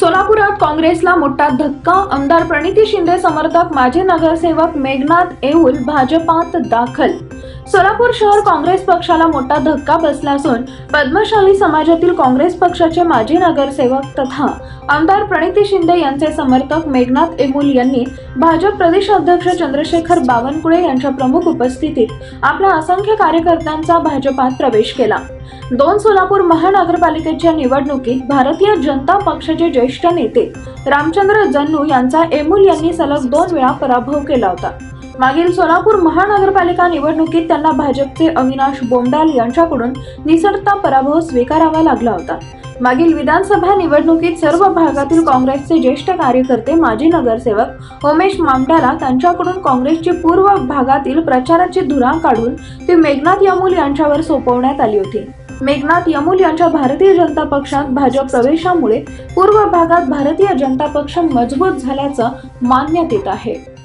सोलापुरात काँग्रेसला मोठा धक्का. आमदार प्रणिती शिंदे समर्थक माजी नगरसेवक मेघनाथ येऊल भाजपात दाखल. सोलापूर शहर काँग्रेस पक्षाला मोठा धक्का बसला असून पद्मशाली समाजातील काँग्रेस पक्षाचे माजी नगरसेवक तथा आमदार प्रणिती शिंदे यांचे समर्थक मेघनाथ एमुल यांनी भाजप प्रदेश अध्यक्ष चंद्रशेखर बावनकुळे यांच्या प्रमुख उपस्थितीत आपल्या असंख्य कार्यकर्त्यांचा भाजपात प्रवेश केला. दोन सोलापूर महानगरपालिकेच्या निवडणुकीत भारतीय जनता पक्षाचे ज्येष्ठ नेते रामचंद्र जन्नू यांचा एमुल यांनी सलग दोन वेळा पराभव केला होता. मागील सोलापूर महानगरपालिका निवडणुकीत त्यांना भाजपचे अविनाश बोंडाल यांच्याकडून निसटता पराभव स्वीकारावा लागला होता. मागील विधानसभा निवडणुकीत सर्व भागातील काँग्रेसचे ज्येष्ठ कार्यकर्ते माजी नगरसेवक उमेश मामडाला त्यांच्याकडून काँग्रेसची पूर्व भागातील प्रचाराची धुरा काढून ती मेघनाथ यमुल यांच्यावर सोपवण्यात आली होती. मेघनाथ यमुल यांच्या भारतीय जनता पक्षात भाजप प्रवेशामुळे पूर्व भागात भारतीय जनता पक्ष मजबूत झाल्याचं मानण्यात येत आहे.